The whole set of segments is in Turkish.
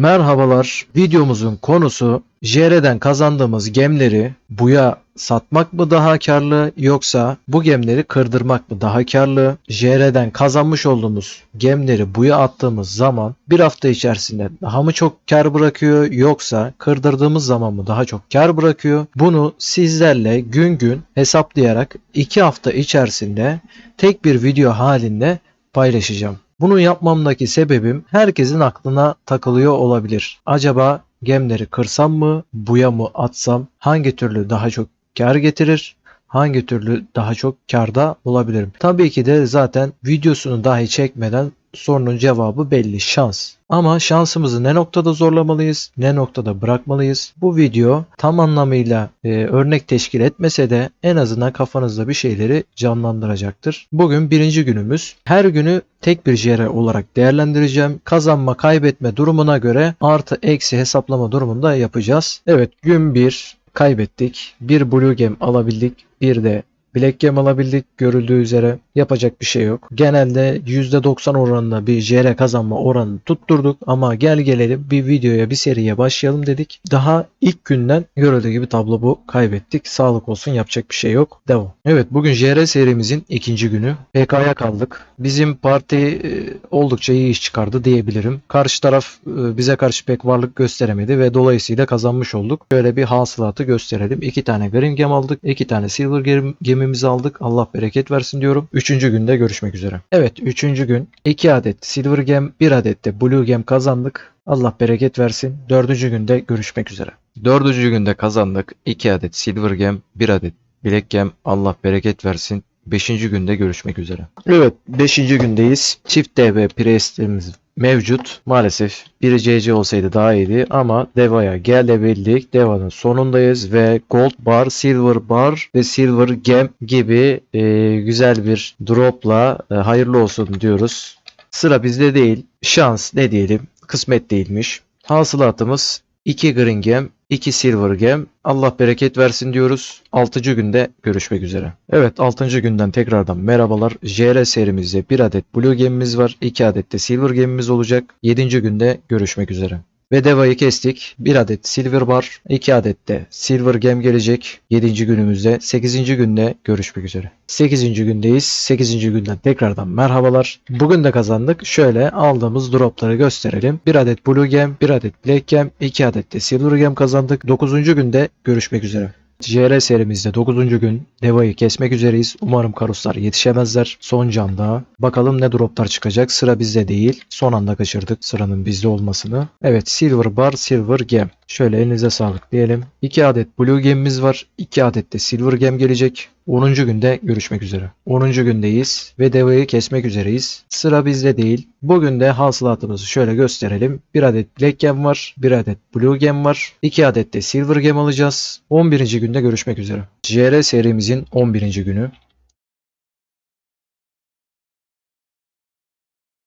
Merhabalar. Videomuzun konusu JR'den kazandığımız gemleri buya satmak mı daha karlı yoksa bu gemleri kırdırmak mı daha karlı? JR'den kazanmış olduğumuz gemleri buya attığımız zaman bir hafta içerisinde daha mı çok kar bırakıyor yoksa kırdırdığımız zaman mı daha çok kar bırakıyor? Bunu sizlerle gün gün hesaplayarak 2 hafta içerisinde tek bir video halinde paylaşacağım. Bunu yapmamdaki sebebim herkesin aklına takılıyor olabilir. Acaba gemleri kırsam mı, buya mı atsam hangi türlü daha çok kar getirir? Hangi türlü daha çok karda olabilirim? Tabii ki de zaten videosunu dahi çekmeden sorunun cevabı belli şans. Ama şansımızı ne noktada zorlamalıyız, ne noktada bırakmalıyız? Bu video tam anlamıyla e, örnek teşkil etmese de en azından kafanızda bir şeyleri canlandıracaktır. Bugün birinci günümüz. Her günü tek bir JR olarak değerlendireceğim. Kazanma kaybetme durumuna göre artı eksi hesaplama durumunda yapacağız. Evet gün 1 kaybettik. Bir Blue Gem alabildik. Bir de Black Gem alabildik görüldüğü üzere yapacak bir şey yok. Genelde %90 oranında bir JR kazanma oranını tutturduk ama gel gelelim bir videoya bir seriye başlayalım dedik. Daha ilk günden görüldüğü gibi tablo bu. Kaybettik. Sağlık olsun yapacak bir şey yok. Devam. Evet bugün JR serimizin ikinci günü. PK'ya kaldık. Bizim parti e, oldukça iyi iş çıkardı diyebilirim. Karşı taraf e, bize karşı pek varlık gösteremedi ve dolayısıyla kazanmış olduk. Böyle bir hasılatı gösterelim. İki tane Green Gem aldık. iki tane Silver Gem, gemimizi aldık. Allah bereket versin diyorum. Üçüncü günde görüşmek üzere. Evet üçüncü gün 2 adet Silver Gem, 1 adet de Blue Gem kazandık. Allah bereket versin. Dördüncü günde görüşmek üzere. Dördüncü günde kazandık. 2 adet Silver Gem, 1 adet Black Gem. Allah bereket versin. Beşinci günde görüşmek üzere. Evet 5. gündeyiz. Çift DB prestimiz mevcut. Maalesef biri CC olsaydı daha iyiydi ama Deva'ya gelebildik. Deva'nın sonundayız ve Gold Bar, Silver Bar ve Silver Gem gibi e, güzel bir dropla e, hayırlı olsun diyoruz. Sıra bizde değil. Şans ne diyelim kısmet değilmiş. Hasılatımız 2 Green Gem, 2 Silver Gem. Allah bereket versin diyoruz. 6. günde görüşmek üzere. Evet 6. günden tekrardan merhabalar. JR serimizde 1 adet Blue Gem'imiz var. 2 adet de Silver Gem'imiz olacak. 7. günde görüşmek üzere. Ve Deva'yı kestik. 1 adet Silver Bar, 2 adet de Silver Gem gelecek. 7. günümüzde 8. günde görüşmek üzere. 8. gündeyiz. 8. günden tekrardan merhabalar. Bugün de kazandık. Şöyle aldığımız dropları gösterelim. 1 adet Blue Gem, 1 adet Black Gem, 2 adet de Silver Gem kazandık. 9. günde görüşmek üzere. JR serimizde 9. gün Deva'yı kesmek üzereyiz. Umarım karuslar yetişemezler. Son canda. Bakalım ne droplar çıkacak. Sıra bizde değil. Son anda kaçırdık sıranın bizde olmasını. Evet Silver Bar, Silver Gem. Şöyle elinize sağlık diyelim. 2 adet Blue Gem'imiz var. 2 adet de Silver Gem gelecek. 10. günde görüşmek üzere. 10. gündeyiz ve devayı kesmek üzereyiz. Sıra bizde değil. Bugün de hasılatımızı şöyle gösterelim. 1 adet Black Gem var. 1 adet Blue Gem var. 2 adet de Silver Gem alacağız. 11. günde görüşmek üzere. JR serimizin 11. günü.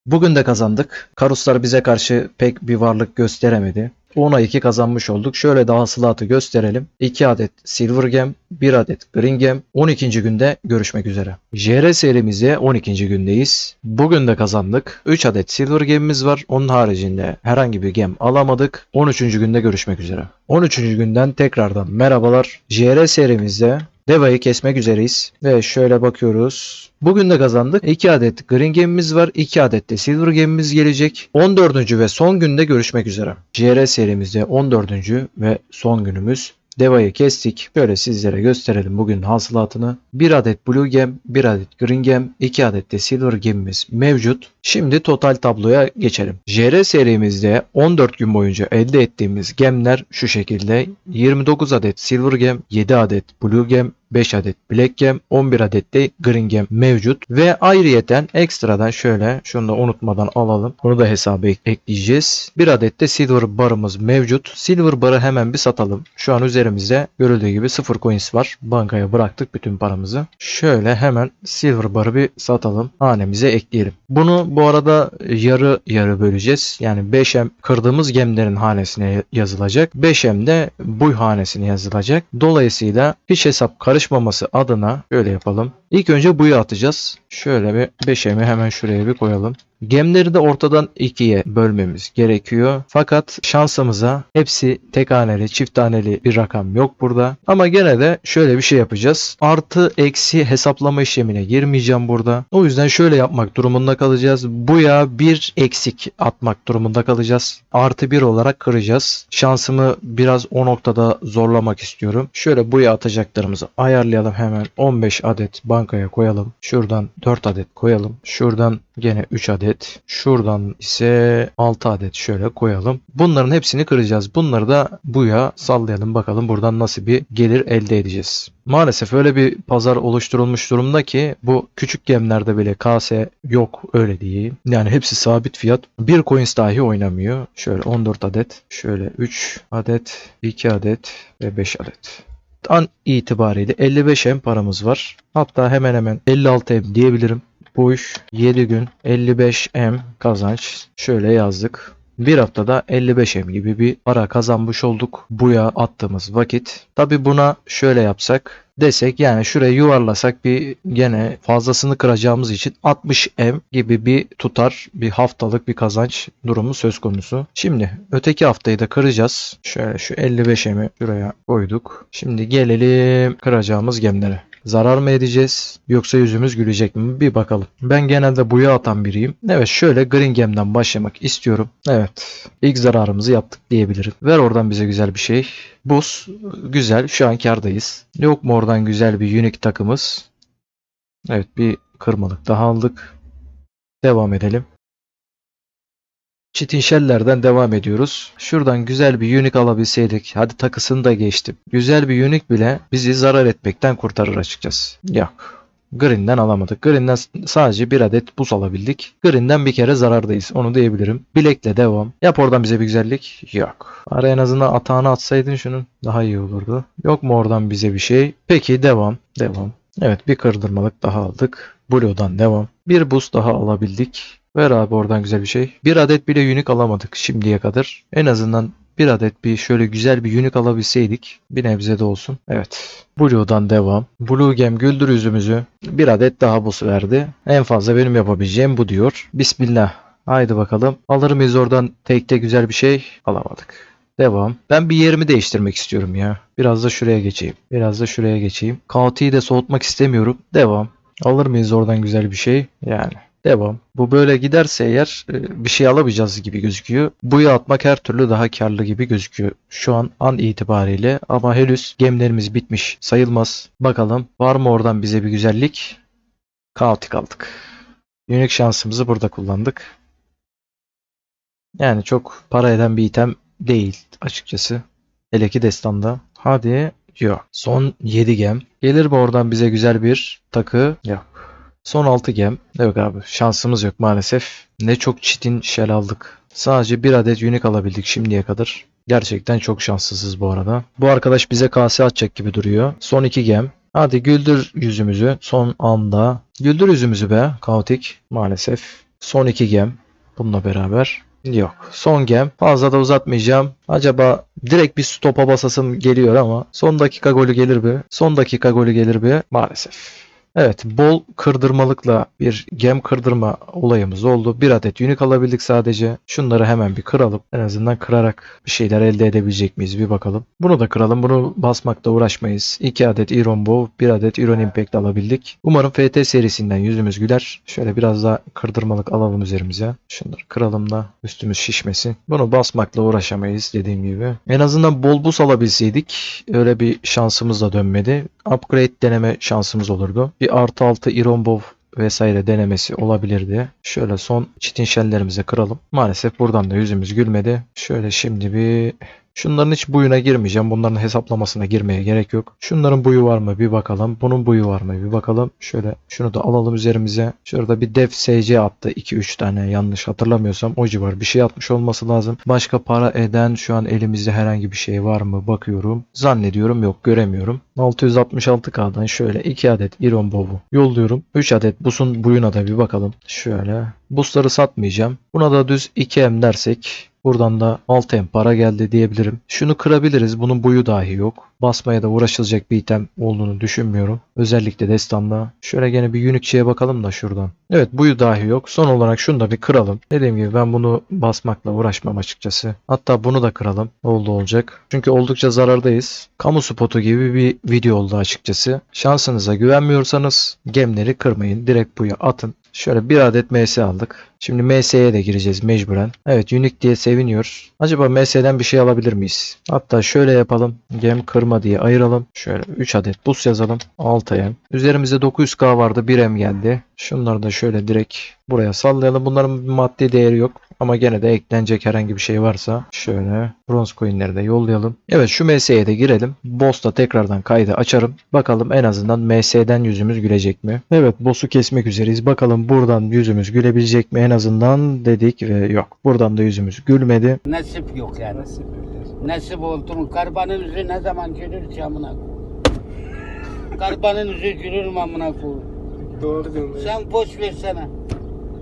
Bugün de kazandık. Karuslar bize karşı pek bir varlık gösteremedi. 10'a 2 kazanmış olduk. Şöyle de hasılatı gösterelim. 2 adet Silver Gem, 1 adet Green Gem. 12. günde görüşmek üzere. JR serimize 12. gündeyiz. Bugün de kazandık. 3 adet Silver Gem'imiz var. Onun haricinde herhangi bir gem alamadık. 13. günde görüşmek üzere. 13. günden tekrardan merhabalar. JR serimizde Deva'yı kesmek üzereyiz. Ve şöyle bakıyoruz. Bugün de kazandık. 2 adet Green Gem'imiz var. 2 adet de Silver Gem'imiz gelecek. 14. ve son günde görüşmek üzere. JR serimizde 14. ve son günümüz. Deva'yı kestik. Şöyle sizlere gösterelim bugün hasılatını. 1 adet Blue Gem, 1 adet Green Gem, 2 adet de Silver Gem'imiz mevcut. Şimdi total tabloya geçelim. JR serimizde 14 gün boyunca elde ettiğimiz gemler şu şekilde. 29 adet Silver Gem, 7 adet Blue Gem, 5 adet Black Gem, 11 adet de Green Gem mevcut. Ve ayrıyeten ekstradan şöyle şunu da unutmadan alalım. Bunu da hesaba ek- ekleyeceğiz. 1 adet de Silver barımız mevcut. Silver barı hemen bir satalım. Şu an üzerimizde görüldüğü gibi 0 coins var. Bankaya bıraktık bütün paramızı. Şöyle hemen Silver barı bir satalım. Hanemize ekleyelim. Bunu bu arada yarı yarı böleceğiz. Yani 5M kırdığımız gemlerin hanesine yazılacak. 5M de buy hanesine yazılacak. Dolayısıyla hiç hesap karışmaması adına şöyle yapalım. İlk önce buyu atacağız. Şöyle bir 5'emi hemen şuraya bir koyalım. Gemleri de ortadan ikiye bölmemiz gerekiyor. Fakat şansımıza hepsi tek haneli, çift haneli bir rakam yok burada. Ama gene de şöyle bir şey yapacağız. Artı eksi hesaplama işlemine girmeyeceğim burada. O yüzden şöyle yapmak durumunda kalacağız. Buya bir eksik atmak durumunda kalacağız. Artı bir olarak kıracağız. Şansımı biraz o noktada zorlamak istiyorum. Şöyle buya atacaklarımızı ayarlayalım hemen. 15 adet bankaya koyalım. Şuradan 4 adet koyalım. Şuradan gene 3 adet. Şuradan ise 6 adet şöyle koyalım. Bunların hepsini kıracağız. Bunları da buya sallayalım bakalım buradan nasıl bir gelir elde edeceğiz. Maalesef öyle bir pazar oluşturulmuş durumda ki bu küçük gemlerde bile KS yok öyle diyeyim. Yani hepsi sabit fiyat. Bir coins dahi oynamıyor. Şöyle 14 adet, şöyle 3 adet, 2 adet ve 5 adet an itibariyle 55 M paramız var. Hatta hemen hemen 56 M diyebilirim. Bu iş 7 gün 55 M kazanç. Şöyle yazdık. Bir haftada 55 M gibi bir para kazanmış olduk. Buya attığımız vakit. Tabi buna şöyle yapsak desek yani şuraya yuvarlasak bir gene fazlasını kıracağımız için 60 M gibi bir tutar bir haftalık bir kazanç durumu söz konusu. Şimdi öteki haftayı da kıracağız. Şöyle şu 55 M'i şuraya koyduk. Şimdi gelelim kıracağımız gemlere. Zarar mı edeceğiz yoksa yüzümüz gülecek mi? Bir bakalım. Ben genelde buya atan biriyim. Evet şöyle Green Gem'den başlamak istiyorum. Evet. ilk zararımızı yaptık diyebilirim. Ver oradan bize güzel bir şey. Buz güzel. Şu an kardayız. Yok mu oradan güzel bir unique takımız? Evet bir kırmalık daha aldık. Devam edelim. Çitin Shell'lerden devam ediyoruz. Şuradan güzel bir unique alabilseydik. Hadi takısını da geçtim. Güzel bir unique bile bizi zarar etmekten kurtarır açıkçası. Yok. Green'den alamadık. Green'den sadece bir adet buz alabildik. Green'den bir kere zarardayız. Onu diyebilirim. Bilekle devam. Yap oradan bize bir güzellik. Yok. Ara en azından atağını atsaydın şunun daha iyi olurdu. Yok mu oradan bize bir şey? Peki devam. Devam. Evet bir kırdırmalık daha aldık. Blue'dan devam. Bir buz daha alabildik. Ver abi oradan güzel bir şey. Bir adet bile unique alamadık şimdiye kadar. En azından bir adet bir şöyle güzel bir unique alabilseydik bir nebze de olsun. Evet. Blue'dan devam. Blue Gem güldür yüzümüzü. Bir adet daha buz verdi. En fazla benim yapabileceğim bu diyor. Bismillah. Haydi bakalım. Alır mıyız oradan tekte güzel bir şey? Alamadık. Devam. Ben bir yerimi değiştirmek istiyorum ya. Biraz da şuraya geçeyim. Biraz da şuraya geçeyim. KT'yi de soğutmak istemiyorum. Devam. Alır mıyız oradan güzel bir şey? Yani. Devam. Bu böyle giderse eğer e, bir şey alamayacağız gibi gözüküyor. Buya atmak her türlü daha karlı gibi gözüküyor. Şu an an itibariyle ama henüz gemlerimiz bitmiş sayılmaz. Bakalım var mı oradan bize bir güzellik? Kaotik aldık. Unique şansımızı burada kullandık. Yani çok para eden bir item değil açıkçası. Hele ki destanda. Hadi yok. Son 7 gem. Gelir mi oradan bize güzel bir takı? Yok. Son 6 gem. Yok abi şansımız yok maalesef. Ne çok çitin shell aldık. Sadece bir adet unique alabildik şimdiye kadar. Gerçekten çok şanssızız bu arada. Bu arkadaş bize kase atacak gibi duruyor. Son 2 gem. Hadi güldür yüzümüzü son anda. Güldür yüzümüzü be kaotik maalesef. Son 2 gem bununla beraber. Yok. Son gem. Fazla da uzatmayacağım. Acaba direkt bir stopa basasım geliyor ama son dakika golü gelir mi? Son dakika golü gelir mi? Maalesef. Evet, bol kırdırmalıkla bir gem kırdırma olayımız oldu. Bir adet unique alabildik sadece. Şunları hemen bir kıralım. En azından kırarak bir şeyler elde edebilecek miyiz bir bakalım. Bunu da kıralım. Bunu basmakta uğraşmayız. 2 adet Iron Bow, 1 adet Iron Impact alabildik. Umarım FT serisinden yüzümüz güler. Şöyle biraz daha kırdırmalık alalım üzerimize. Şunları kıralım da üstümüz şişmesin. Bunu basmakla uğraşamayız dediğim gibi. En azından bol buz alabilseydik öyle bir şansımız da dönmedi. Upgrade deneme şansımız olurdu bir artı altı Irombov vesaire denemesi olabilirdi. Şöyle son çitin şellerimizi kıralım. Maalesef buradan da yüzümüz gülmedi. Şöyle şimdi bir Şunların hiç buyuna girmeyeceğim. Bunların hesaplamasına girmeye gerek yok. Şunların buyu var mı bir bakalım. Bunun buyu var mı bir bakalım. Şöyle şunu da alalım üzerimize. Şurada bir def SC attı. 2-3 tane yanlış hatırlamıyorsam o civar bir şey atmış olması lazım. Başka para eden şu an elimizde herhangi bir şey var mı bakıyorum. Zannediyorum yok göremiyorum. 666K'dan şöyle 2 adet Iron Bow'u yolluyorum. 3 adet busun buyuna da bir bakalım. Şöyle. Busları satmayacağım. Buna da düz 2M dersek Buradan da 6M para geldi diyebilirim. Şunu kırabiliriz. Bunun boyu dahi yok. Basmaya da uğraşılacak bir item olduğunu düşünmüyorum. Özellikle destanda. Şöyle gene bir Unique'ye bakalım da şuradan. Evet buyu dahi yok. Son olarak şunu da bir kıralım. Dediğim gibi ben bunu basmakla uğraşmam açıkçası. Hatta bunu da kıralım. Oldu olacak. Çünkü oldukça zarardayız. Kamu spotu gibi bir video oldu açıkçası. Şansınıza güvenmiyorsanız gemleri kırmayın. Direkt buya atın. Şöyle bir adet MS aldık. Şimdi MS'ye de gireceğiz mecburen. Evet Unique diye seviniyor. Acaba MS'den bir şey alabilir miyiz? Hatta şöyle yapalım. Gem kırma diye ayıralım. Şöyle 3 adet bus yazalım. 6M. Üzerimizde 900k vardı. 1M geldi. Şunları da şöyle direkt buraya sallayalım. Bunların bir maddi değeri yok. Ama gene de eklenecek herhangi bir şey varsa şöyle bronz coinleri de yollayalım. Evet şu MS'ye de girelim. Boss'ta tekrardan kaydı açarım. Bakalım en azından MS'den yüzümüz gülecek mi? Evet boss'u kesmek üzereyiz. Bakalım buradan yüzümüz gülebilecek mi en azından dedik ve yok. Buradan da yüzümüz gülmedi. Nasip yok yani. Nasip oldu mu? Karbanın yüzü ne zaman gülür ki amına koyayım? Karbanın yüzü gülür mü amına koyayım? Doğru diyorsun. Sen boş versene.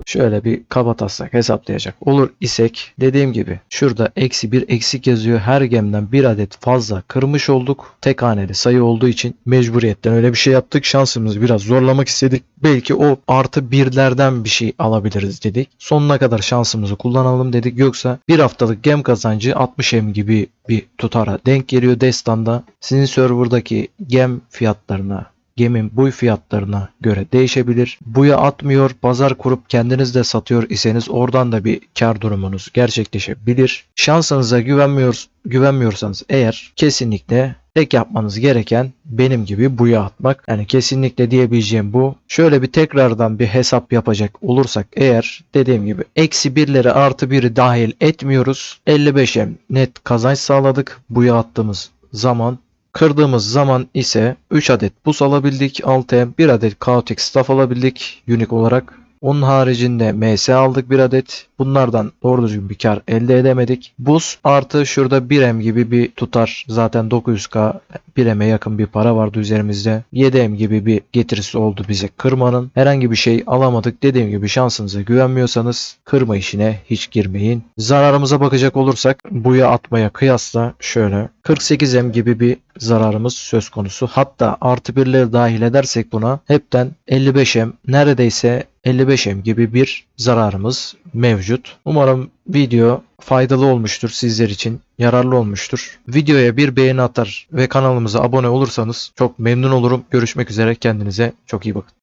Şöyle bir kabataslak hesaplayacak olur isek dediğim gibi şurada eksi bir eksik yazıyor. Her gemden bir adet fazla kırmış olduk. Tek haneli sayı olduğu için mecburiyetten öyle bir şey yaptık. Şansımızı biraz zorlamak istedik. Belki o artı birlerden bir şey alabiliriz dedik. Sonuna kadar şansımızı kullanalım dedik. Yoksa bir haftalık gem kazancı 60 em gibi bir tutara denk geliyor destanda. Sizin serverdaki gem fiyatlarına gemin buy fiyatlarına göre değişebilir. Buya atmıyor, pazar kurup kendiniz de satıyor iseniz oradan da bir kar durumunuz gerçekleşebilir. Şansınıza güvenmiyor, güvenmiyorsanız eğer kesinlikle tek yapmanız gereken benim gibi buya atmak. Yani kesinlikle diyebileceğim bu. Şöyle bir tekrardan bir hesap yapacak olursak eğer dediğim gibi eksi birleri artı biri dahil etmiyoruz. 55'e net kazanç sağladık buya attığımız zaman. Kırdığımız zaman ise 3 adet bus alabildik. 6'ya 1 adet Chaotic Staff alabildik unique olarak. Onun haricinde MS aldık bir adet. Bunlardan doğru düzgün bir kar elde edemedik. Bus artı şurada 1M gibi bir tutar. Zaten 900k 1M'e yakın bir para vardı üzerimizde. 7M gibi bir getirisi oldu bize kırmanın. Herhangi bir şey alamadık. Dediğim gibi şansınıza güvenmiyorsanız kırma işine hiç girmeyin. Zararımıza bakacak olursak buya atmaya kıyasla şöyle 48M gibi bir zararımız söz konusu. Hatta artı birleri dahil edersek buna hepten 55M neredeyse 55M gibi bir zararımız mevcut. Umarım video faydalı olmuştur sizler için, yararlı olmuştur. Videoya bir beğeni atar ve kanalımıza abone olursanız çok memnun olurum. Görüşmek üzere kendinize çok iyi bakın.